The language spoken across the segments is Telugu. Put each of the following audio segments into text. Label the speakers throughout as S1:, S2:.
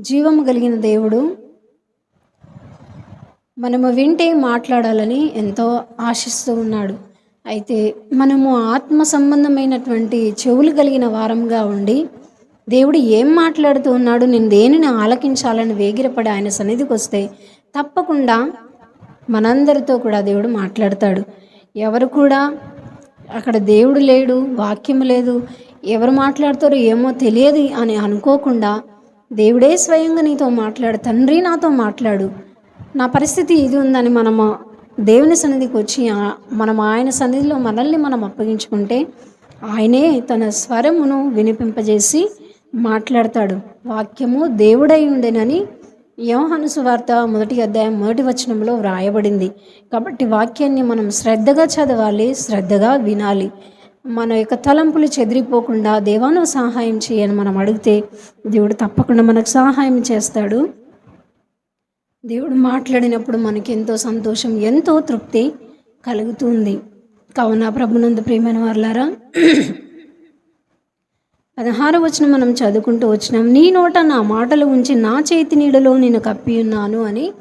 S1: జీవము కలిగిన దేవుడు. మనము వింటే మాట్లాడాలని ఎంతో ఆశిస్తూ ఉన్నాడు. అయితే మనము ఆత్మ సంబంధమైనటువంటి చెవులు కలిగిన వారంగా ఉండి దేవుడు ఏం మాట్లాడుతూ ఉన్నాడు నేను దేనిని ఆలకించాలని వేగిరపడి ఆయన సన్నిధికి వస్తే తప్పకుండా మనందరితో కూడా దేవుడు మాట్లాడతాడు. ఎవరు కూడా అక్కడ దేవుడు లేడు వాక్యం లేదు ఎవరు మాట్లాడతారో ఏమో తెలియదు అని అనుకోకుండా దేవుడే స్వయంగా నీతో మాట్లాడు తండ్రి నాతో మాట్లాడు. నా పరిస్థితి ఇది ఉందని మనము దేవుని సన్నిధికి వచ్చి మనం ఆయన సన్నిధిలో మనల్ని మనం అప్పగించుకుంటే ఆయనే తన స్వరమును వినిపింపజేసి మాట్లాడతాడు. వాక్యము దేవుడై ఉండేనని యోహాను సువార్త మొదటి అధ్యాయం మొదటి వచనంలో వ్రాయబడింది. కాబట్టి వాక్యాన్ని మనం శ్రద్ధగా చదవాలి శ్రద్ధగా వినాలి. మన యొక్క తలంపులు చెదిరిపోకుండా దేవాను సహాయం చేయని మనం అడిగితే దేవుడు తప్పకుండా మనకు సహాయం చేస్తాడు. దేవుడు మాట్లాడినప్పుడు మనకి ఎంతో సంతోషం ఎంతో తృప్తి కలుగుతుంది. కావున ప్రభునందు ప్రియమైన వారులారా పదహారు వచ్చిన మనం చదువుకుంటూ వచ్చినాం. నీ నోట నా మాటలు ఉంచి నా చేతి నీడలో నేను కప్పి ఉన్నాను అని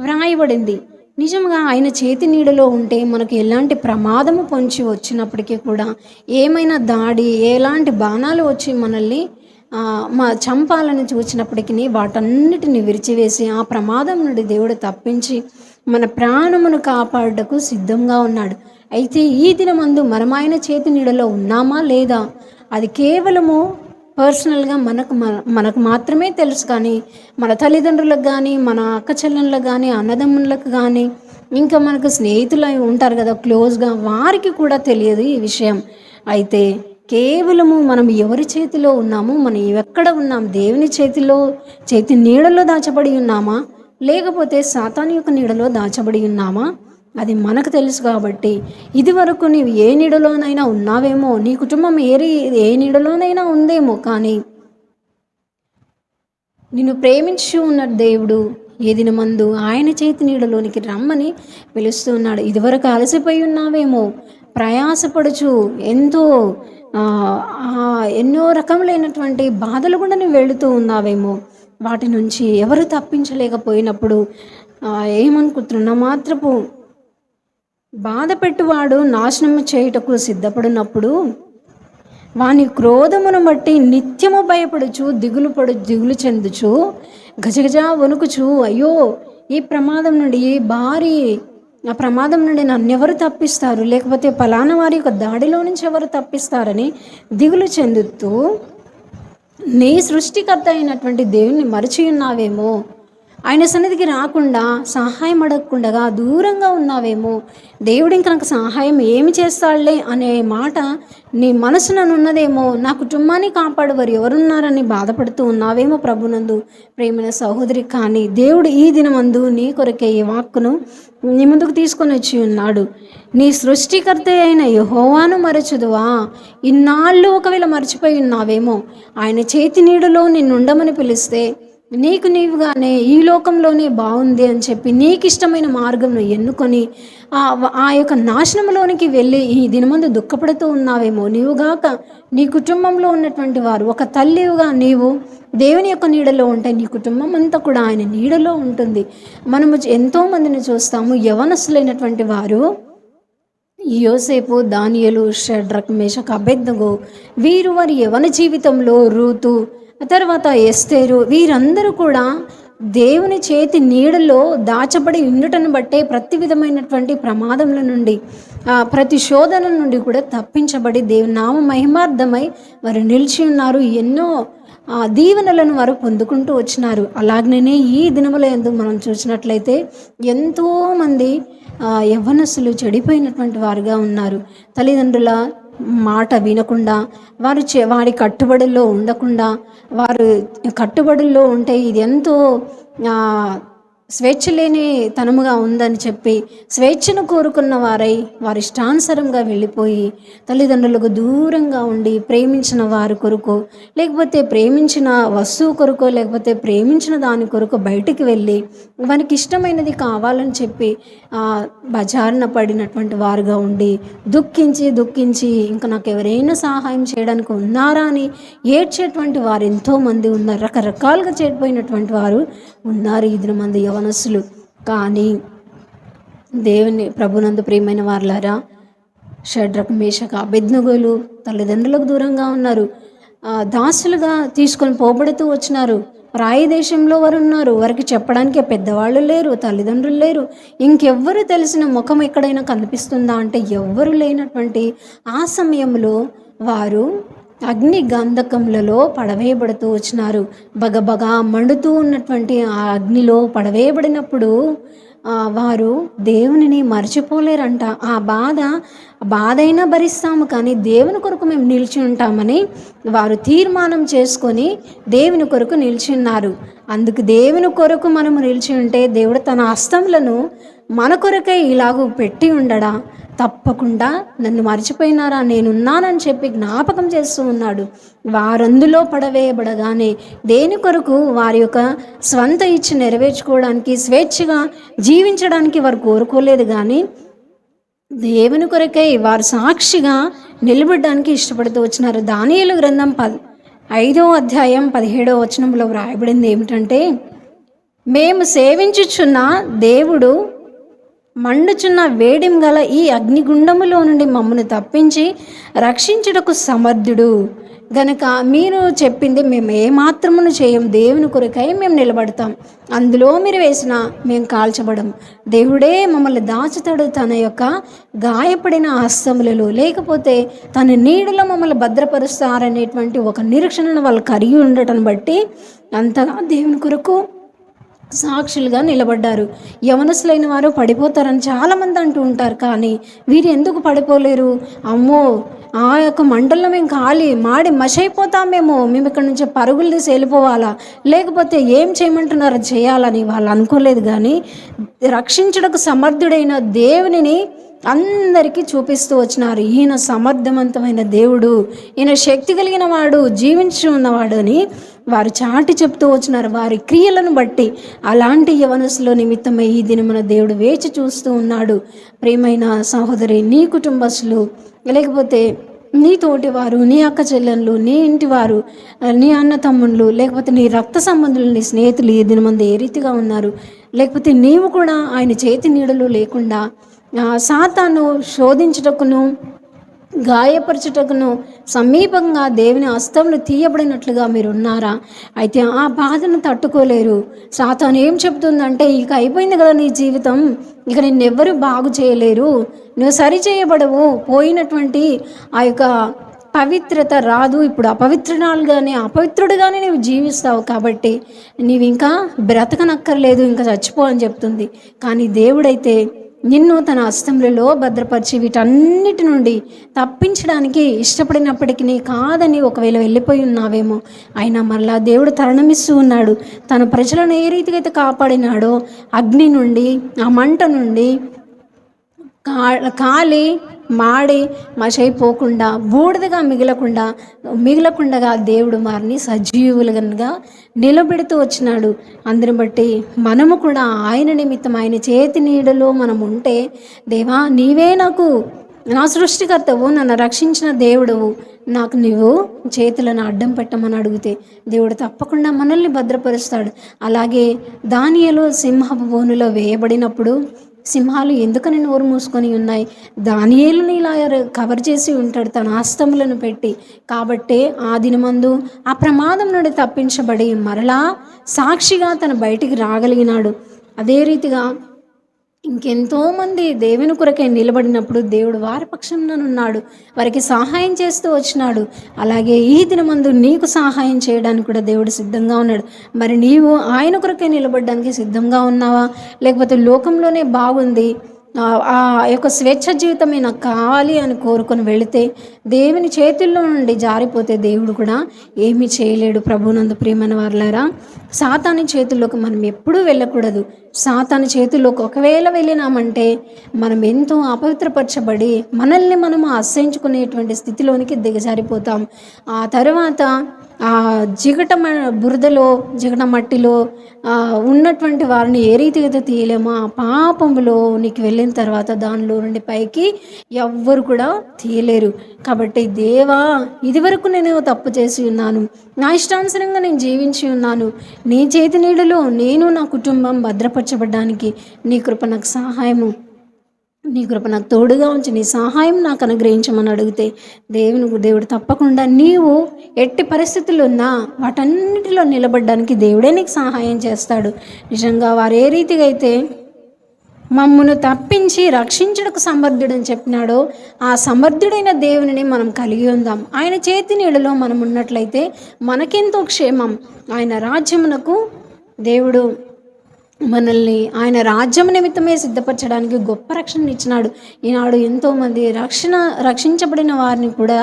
S1: వ్రాయబడింది. నిజంగా ఆయన చేతి నీడలో ఉంటే మనకు ఎలాంటి ప్రమాదము పొంచి వచ్చినప్పటికీ కూడా ఏమైనా దాడి ఎలాంటి బాణాలు వచ్చి మనల్ని మా చంపాలని చూసినప్పటికీ వాటన్నిటిని విరిచివేసి ఆ ప్రమాదం నుండి దేవుడు తప్పించి మన ప్రాణమును కాపాడటకు సిద్ధంగా ఉన్నాడు. అయితే ఈ దినమందు మనమాయన చేతి నీడలో ఉన్నామా లేదా? అది కేవలము పర్సనల్గా మనకు మనకు మాత్రమే తెలుసు కానీ మన తల్లిదండ్రులకు కానీ మన అక్క చెల్లెళ్ళకు కానీ అన్నదమ్ములకు కానీ ఇంకా మనకు స్నేహితులు అవి ఉంటారు కదా క్లోజ్గా వారికి కూడా తెలియదు ఈ విషయం. అయితే కేవలము మనం ఎవరి చేతిలో ఉన్నాము మనం ఎక్కడ ఉన్నాం దేవుని చేతిలో చేతి నీడలో దాచబడి ఉన్నామా లేకపోతే సాతాను యొక్క నీడలో దాచబడి ఉన్నామా? అది మనకు తెలుసు కాబట్టి ఇదివరకు నీవు ఏ నీడలోనైనా ఉన్నావేమో నీ కుటుంబం ఏ ఏ నీడలోనైనా ఉందేమో కానీ నిన్ను ప్రేమించి ఉన్న దేవుడు. ఏ దినమందు ఆయన చేతి నీడలోనికి రమ్మని పిలుస్తూ ఉన్నాడు. ఇదివరకు అలసిపోయి ఉన్నావేమో ప్రయాసపడుచు ఎంతో ఎన్నో రకములైనటువంటి బాధలు కూడా నువ్వు వెళుతూ ఉన్నావేమో వాటి నుంచి ఎవరు తప్పించలేకపోయినప్పుడు ఏమనుకుంటున్నా మాత్రపు బాధ పెట్టువాడు నాశనము చేయుటకు సిద్ధపడినప్పుడు వాని క్రోధమును బట్టి నిత్యము భయపడుచు దిగులు పడు దిగులు చెందుచు గజగజ వణుకుచు అయ్యో ఈ ప్రమాదం నుండి ఈ భారీ ఆ ప్రమాదం నుండి నన్నెవరు తప్పిస్తారు? లేకపోతే పలానా వారి యొక్క దాడిలో నుంచి ఎవరు తప్పిస్తారని దిగులు చెందుతూ నీ సృష్టికర్త అయినటువంటి దేవుణ్ణి మరిచి ఉన్నావేమో ఆయన సన్నిధికి రాకుండా సహాయం అడగకుండా దూరంగా ఉన్నావేమో? దేవుడు ఇంక నాకు సహాయం ఏమి చేస్తాడులే అనే మాట నీ మనసుననున్నదేమో నా కుటుంబాన్ని కాపాడేవారు ఎవరున్నారని బాధపడుతూ ఉన్నావేమో ప్రభునందు? ప్రేమైన సహోదరి కానీ దేవుడు ఈ దినమందు నీ కొరకే ఈ వాక్కును నీ ముందుకు తీసుకొని వచ్చి ఉన్నాడు. నీ సృష్టికర్త అయిన యహోవాను మరచుదువా? ఇన్నాళ్ళు ఒకవేళ మర్చిపోయి ఉన్నావేమో? ఆయన చేతి నీడలో నిన్నుండమని పిలిస్తే నీకు నీవుగానే ఈ లోకంలోనే బాగుంది అని చెప్పి నీకు ఇష్టమైన మార్గంను ఎన్నుకొని ఆ ఆ యొక్క నాశనంలోనికి వెళ్ళి ఈ దినమందు దుఃఖపడుతూ ఉన్నావేమో నీవుగాక నీ కుటుంబంలో ఉన్నటువంటి వారు. ఒక తల్లివుగా నీవు దేవుని యొక్క నీడలో ఉంటే నీ కుటుంబం అంతా కూడా ఆయన నీడలో ఉంటుంది. మనము ఎంతోమందిని చూస్తాము. యవనస్తులైనటువంటి వారు యోసేపు దానియలు షడ్రక్ మేషక్ అభెద్దగు వీరు వారి యవన జీవితంలో రూతు తర్వాత ఎస్తేరు వీరందరూ కూడా దేవుని చేతి నీడలో దాచబడి ఉండుటను బట్టే ప్రతి విధమైనటువంటి ప్రమాదముల నుండి ప్రతి శోధన నుండి కూడా తప్పించబడి దేవుని నామ మహిమార్థమై వారు నిలిచి ఉన్నారు. ఎన్నో దీవెనలను వారు పొందుకుంటూ వచ్చినారు. అలాగనే ఈ దినముల ఎందు మనం చూసినట్లయితే ఎంతోమంది యవ్వనస్సులు చెడిపోయినటువంటి వారుగా ఉన్నారు. తల్లిదండ్రుల మాట వినకుండా వారు చే వారి కట్టుబడుల్లో ఉండకుండా వారు కట్టుబడుల్లో ఉంటే ఇది ఎంతో స్వేచ్ఛ లేని తనముగా ఉందని చెప్పి స్వేచ్ఛను కోరుకున్న వారై వారి ఇష్టానుసారంగా వెళ్ళిపోయి తల్లిదండ్రులకు దూరంగా ఉండి ప్రేమించిన వారి కొరకు లేకపోతే ప్రేమించిన వస్తువు కొరకు లేకపోతే ప్రేమించిన దాని కొరకు బయటికి వెళ్ళి వానికి ఇష్టమైనది కావాలని చెప్పి బజారున పడినటువంటి వారుగా ఉండి దుఃఖించి దుఃఖించి ఇంకా నాకు ఎవరైనా సహాయం చేయడానికి ఉన్నారా అని ఏడ్చేటువంటి వారు ఎంతోమంది ఉన్నారు రకరకాలుగా చేడిపోయినటువంటి వారు ఉన్నారు ఇద్దరు మంది మనసులు కానీ దేవుని ప్రభునందు ప్రియమైన వార్లారా షడ్రక్ మేషక అభిజ్ఞగులు తల్లిదండ్రులకు దూరంగా ఉన్నారు. దాసులుగా తీసుకొని పోబడుతూ వచ్చినారు. దేశంలో వారు ఉన్నారు వారికి చెప్పడానికి పెద్దవాళ్ళు లేరు తల్లిదండ్రులు లేరు. ఇంకెవ్వరు తెలిసిన ముఖం ఎక్కడైనా కనిపిస్తుందా అంటే ఎవ్వరు లేనటువంటి ఆ సమయంలో వారు అగ్ని గంధకములలో పడవేయబడుతూ వచ్చినారు. బగబగా మండుతూ ఉన్నటువంటి ఆ అగ్నిలో పడవేయబడినప్పుడు వారు దేవునిని మర్చిపోలేరంట. ఆ బాధ బాధైనా భరిస్తాము కానీ దేవుని కొరకు మేము నిలిచి ఉంటామని వారు తీర్మానం చేసుకొని దేవుని కొరకు నిలిచి ఉన్నారు. అందుకు దేవుని కొరకు మనము నిలిచి ఉంటే దేవుడు తన హస్తములను మన కొరకై ఇలాగూ పెట్టి ఉండడా? తప్పకుండా నన్ను మర్చిపోయినారా? నేనున్నానని చెప్పి జ్ఞాపకం చేస్తూ ఉన్నాడు. వారందులో పడవేయబడగానే దేని కొరకు వారి యొక్క స్వంత ఇచ్చి నెరవేర్చుకోవడానికి స్వేచ్ఛగా జీవించడానికి వారు కోరుకోలేదు కానీ దేవుని కొరకై వారు సాక్షిగా నిలబడడానికి ఇష్టపడుతూ వచ్చినారు. దానియలు గ్రంథం ప ఐదో అధ్యాయం పదిహేడో వచనంలో వ్రాయబడింది ఏమిటంటే మేము సేవించుచున్న దేవుడు మండుచున్న వేడిం గల ఈ అగ్నిగుండములో నుండి మమ్మల్ని తప్పించి రక్షించుటకు సమర్థుడు. గనక మీరు చెప్పింది మేము ఏమాత్రమును చేయం దేవుని కొరకై మేము నిలబడతాం. అందులో మీరు వేసిన మేము కాల్చబడం దేవుడే మమ్మల్ని దాచుతాడు తన యొక్క గాయపడిన హస్తములలో. లేకపోతే తన నీడలో మమ్మల్ని భద్రపరుస్తారనేటువంటి ఒక నిరీక్షణను వాళ్ళు కరిగి ఉండటం బట్టి అంతగా దేవుని కొరకు సాక్షులుగా నిలబడ్డారు. యవనసులైన వారు పడిపోతారని చాలామంది అంటూ ఉంటారు. కానీ వీరు ఎందుకు పడిపోలేరు? అమ్మో ఆ యొక్క మంటల్లో మేము ఖాళీ మాడి మషైపోతామేమో. మేము ఇక్కడ నుంచి పరుగులు తీసి వెళ్ళిపోవాలా? లేకపోతే ఏం చేయమంటున్నారో? చేయాలని వాళ్ళు అనుకోలేదు. కానీ రక్షించడకు సమర్థుడైన దేవునిని అందరికీ చూపిస్తూ వచ్చినారు. ఈయన సమర్థవంతమైన దేవుడు ఈయన శక్తి కలిగిన వాడు జీవించి ఉన్నవాడు అని వారు చాటి చెప్తూ వచ్చినారు. వారి క్రియలను బట్టి అలాంటి యవనస్సులో నిమిత్తమై ఈ దినమున దేవుడు వేచి చూస్తూ ఉన్నాడు. ప్రేమైన సహోదరి నీ కుటుంబస్తులు లేకపోతే నీ తోటి వారు నీ అక్క చెల్లెళ్ళు నీ ఇంటి వారు నీ అన్న తమ్ముళ్ళు లేకపోతే నీ రక్త సంబంధులు నీ స్నేహితులు ఈ దినమంది ఏ రీతిగా ఉన్నారు? లేకపోతే నీవు కూడా ఆయన చేతి నీడలు లేకుండా సాతాను శోధించుటకును గాయపరచుటకును సమీపంగా దేవుని హస్తములు తీయబడినట్లుగా మీరు ఉన్నారా అయితే ఆ బాధను తట్టుకోలేరు. సాతాను ఏం చెప్తుందంటే ఇక అయిపోయింది కదా నీ జీవితం ఇక నిన్నెవ్వరూ బాగు చేయలేరు. నువ్వు సరి చేయబడవు పోయినటువంటి ఆ యొక్క పవిత్రత రాదు. ఇప్పుడు అపవిత్రనాలుగానే అపవిత్రుడుగానే నువ్వు జీవిస్తావు కాబట్టి నీవు ఇంకా బ్రతకనక్కర్లేదు ఇంకా చచ్చిపో అని చెప్తుంది. కానీ దేవుడైతే నిన్ను తన అస్తములలో భద్రపరిచి వీటన్నిటి నుండి తప్పించడానికి ఇష్టపడినప్పటికీ కాదని ఒకవేళ వెళ్ళిపోయి ఉన్నావేమో. అయినా మరలా దేవుడు తరణమిస్తూ ఉన్నాడు. తన ప్రజలను ఏ రీతిగా అయితే కాపాడినాడో అగ్ని నుండి ఆ మంట నుండి కా కాలి మాడి మషైపోకుండా బూడిదగా మిగలకుండా మిగలకుండగా దేవుడు వారిని సజీవులుగా నిలబెడుతూ వచ్చినాడు. అందుని బట్టి మనము కూడా ఆయన నిమిత్తం ఆయన చేతి నీడలో మనం ఉంటే దేవా నీవే నాకు నా సృష్టికర్తవు నన్ను రక్షించిన దేవుడవు. నాకు నీవు చేతులను అడ్డం పెట్టమని అడిగితే దేవుడు తప్పకుండా మనల్ని భద్రపరుస్తాడు. అలాగే దానియలో సింహపు బోనులో వేయబడినప్పుడు సింహాలు ఎందుకని నోరు మూసుకొని ఉన్నాయి? దానియేలుని ఇలా కవర్ చేసి ఉంటాడు తన ఆస్తములను పెట్టి. కాబట్టే ఆ దినమందు ఆ ప్రమాదం నుండి తప్పించబడి మరలా సాక్షిగా తన బయటికి రాగలిగినాడు. అదే రీతిగా ఇంకెంతోమంది దేవుని కొరకై నిలబడినప్పుడు దేవుడు వారి పక్షంలోనున్నాడు. వారికి సహాయం చేస్తూ వచ్చినాడు. అలాగే ఈ దినమందు నీకు సహాయం చేయడానికి కూడా దేవుడు సిద్ధంగా ఉన్నాడు. మరి నీవు ఆయన కొరకై నిలబడడానికి సిద్ధంగా ఉన్నావా? లేకపోతే లోకంలోనే బాగుంది? ఆ- యొక్క స్వేచ్ఛ జీవితమే నాకు కావాలి అని కోరుకొని వెళితే దేవుని చేతుల్లో నుండి జారిపోతే దేవుడు కూడా ఏమీ చేయలేడు. ప్రభునందు ప్రియమైన వారులారా సాతాని చేతుల్లోకి మనం ఎప్పుడూ వెళ్ళకూడదు. సాతాని చేతుల్లోకి ఒకవేళ వెళ్ళినామంటే మనం ఎంతో అపవిత్రపరచబడి మనల్ని మనం అసహించుకునేటువంటి స్థితిలోనికి దిగజారిపోతాం ఆ తర్వాత జిగట మ- బురదలో జిగట మట్టిలో ఉన్నటువంటి వారిని ఏ రీతిగా తీయలేమో ఆ పాపంలో నీకు వెళ్ళిన తర్వాత దానిలో నుండి పైకి ఎవ్వరు కూడా తీయలేరు. కాబట్టి దేవా ఇదివరకు నేను తప్పు చేసి ఉన్నాను. నా ఇష్టానుసరంగా నేను జీవించి ఉన్నాను. నీ చేతి నీడలో నేను నా కుటుంబం భద్రపరచబడ్డానికి నీ కృప నాకు సహాయము. నీ కృప నాకు తోడుగా ఉంచి నీ సహాయం నాకు అనుగ్రహించమని అడిగితే దేవుని దేవుడు తప్పకుండా నీవు ఎట్టి పరిస్థితులు ఉన్నా వాటన్నిటిలో నిలబడడానికి దేవుడే నీకు సహాయం చేస్తాడు. నిజంగా వారు ఏ రీతిగా అయితే మమ్మను తప్పించి రక్షించుటకు సమర్థుడని చెప్పినాడో ఆ సమర్థుడైన దేవునిని మనం కలిగి ఉందాం. ఆయన చేతి నీడలో మనం ఉన్నట్లయితే మనకెంతో క్షేమం. ఆయన రాజ్యమునకు దేవుడు మనల్ని ఆయన రాజ్యం నిమిత్తమే సిద్ధపరచడానికి గొప్ప రక్షణ ఇచ్చినాడు. ఈనాడు ఎంతోమంది రక్షణ రక్షించబడిన వారిని కూడా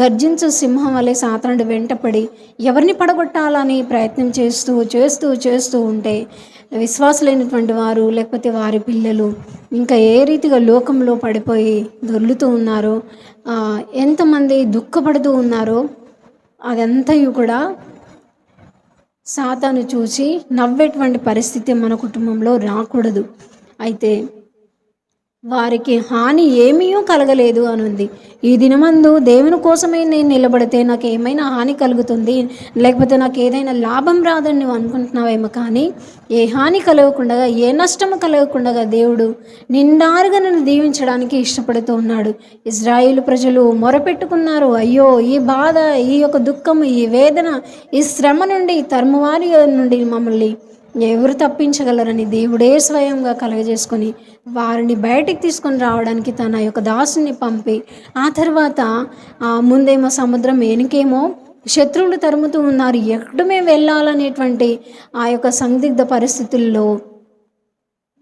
S1: గర్జించు సింహం వలె సాతనుడు వెంటపడి ఎవరిని పడగొట్టాలని ప్రయత్నం చేస్తూ చేస్తూ చేస్తూ ఉంటే విశ్వాసులైనటువంటి వారు లేకపోతే వారి పిల్లలు ఇంకా ఏ రీతిగా లోకంలో పడిపోయి దొర్లుతూ ఉన్నారో ఎంతమంది దుఃఖపడుతూ ఉన్నారో అదంతయు కూడా సాతాను చూసి నవ్వేటువంటి పరిస్థితి మన కుటుంబంలో రాకూడదు. అయితే వారికి హాని ఏమీ కలగలేదు అనుంది. ఈ దినమందు దేవుని కోసమే నేను నిలబడితే నాకు ఏమైనా హాని కలుగుతుంది? లేకపోతే నాకు ఏదైనా లాభం రాదని నువ్వు అనుకుంటున్నావేమో కానీ ఏ హాని కలగకుండా ఏ నష్టము కలగకుండా దేవుడు నిండారుగా నన్ను దీవించడానికి ఇష్టపడుతూ ఉన్నాడు. ఇజ్రాయిల్ ప్రజలు మొరపెట్టుకున్నారు. అయ్యో ఈ బాధ ఈ యొక్క దుఃఖం ఈ వేదన ఈ శ్రమ నుండి తర్మవారి నుండి మమ్మల్ని ఎవరు తప్పించగలరని దేవుడే స్వయంగా కలగజేసుకొని వారిని బయటికి తీసుకొని రావడానికి తన యొక్క దాసుని పంపి ఆ తర్వాత ముందేమో సముద్రం వెనుకేమో శత్రువులు తరుముతూ ఉన్నారు. ఎక్కడ మేము వెళ్ళాలనేటువంటి ఆ యొక్క సందిగ్ధ పరిస్థితుల్లో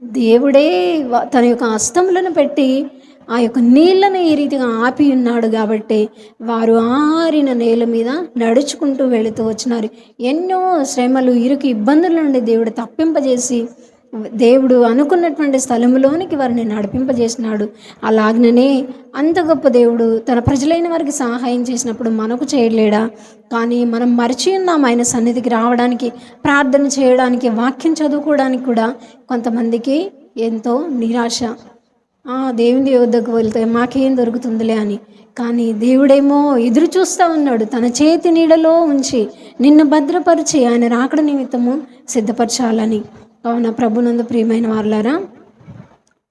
S1: దేవుడే తన యొక్క అస్తములను పెట్టి ఆ యొక్క నీళ్ళను ఈ రీతిగా ఆపి ఉన్నాడు కాబట్టి వారు ఆరిన నేల మీద నడుచుకుంటూ వెళుతూ వచ్చినారు. ఎన్నో శ్రమలు ఇరుకు ఇబ్బందుల నుండి దేవుడు తప్పింపజేసి దేవుడు అనుకున్నటువంటి స్థలంలోనికి వారిని నడిపింపజేసినాడు. అలాగనే అంత గొప్ప దేవుడు తన ప్రజలైన వారికి సహాయం చేసినప్పుడు మనకు చేయలేడా? కానీ మనం మరిచి ఉన్నాం ఆయన సన్నిధికి రావడానికి ప్రార్థన చేయడానికి వాక్యం చదువుకోవడానికి కూడా కొంతమందికి ఎంతో నిరాశ దేవుని వద్దకు వెళ్తే మాకేం దొరుకుతుందిలే అని. కానీ దేవుడేమో ఎదురు చూస్తూ ఉన్నాడు. తన చేతి నీడలో ఉంచి నిన్ను భద్రపరిచి ఆయన రాకడ నిమిత్తము సిద్ధపరచాలని. కావున ప్రభునందు ప్రియమైన వారులారా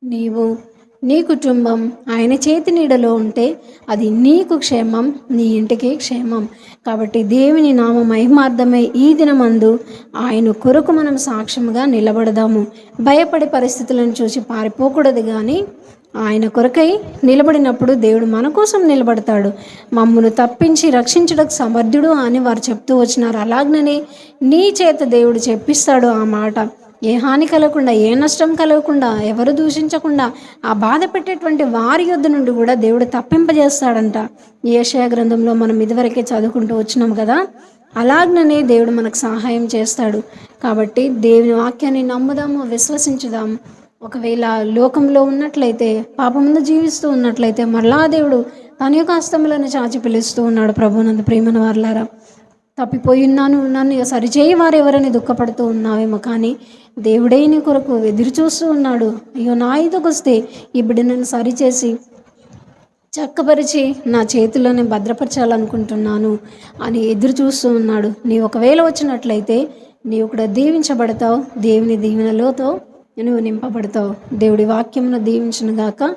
S1: నీవు నీ కుటుంబం ఆయన చేతి నీడలో ఉంటే అది నీకు క్షేమం నీ ఇంటికి క్షేమం. కాబట్టి దేవుని నామ మహిమార్థమై ఈ దినమందు ఆయన కొరకు మనం సాక్ష్యముగా నిలబడదాము. భయపడే పరిస్థితులను చూసి పారిపోకూడదు కానీ ఆయన కొరకై నిలబడినప్పుడు దేవుడు మన కోసం నిలబడతాడు. మమ్మను తప్పించి రక్షించడానికి సమర్థుడు అని వారు చెప్తూ వచ్చినారు. అలాగనే నీ చేత దేవుడు చెప్పిస్తాడు ఆ మాట. ఏ హాని కలగకుండా ఏ నష్టం కలగకుండా ఎవరు దూషించకుండా ఆ బాధ పెట్టేటువంటి వారి యొద్ నుండి కూడా దేవుడు తప్పింపజేస్తాడంట. ఏషయా గ్రంథంలో మనం ఇదివరకే చదువుకుంటూ వచ్చినాం కదా? అలాగనే దేవుడు మనకు సహాయం చేస్తాడు. కాబట్టి దేవుని వాక్యాన్ని నమ్ముదాము విశ్వసించుదాము. ఒకవేళ లోకంలో ఉన్నట్లయితే పాపముందు జీవిస్తూ ఉన్నట్లయితే మరలా దేవుడు తన యొక్క హస్తములను చాచి పిలుస్తూ ఉన్నాడు ప్రభునందు ప్రేమను వారులారా తప్పిపోయి ఉన్నాను నన్ను సరిచేయి వారెవరని దుఃఖపడుతూ ఉన్నావేమో కానీ దేవుడే నీ కొరకు ఎదురు చూస్తూ ఉన్నాడు. అయ్యో నా ఇదికి వస్తే ఈ బిడ్డను సరిచేసి చక్కపరిచి నా చేతుల్లోనే భద్రపరచాలనుకుంటున్నాను అని ఎదురు చూస్తూ ఉన్నాడు. నీ ఒకవేళ వచ్చినట్లయితే నీవు కూడా దీవించబడతావు దేవుని దీవెనలోతో నువ్వు నింపబడతావు. దేవుడి వాక్యమును దీవించిన గాక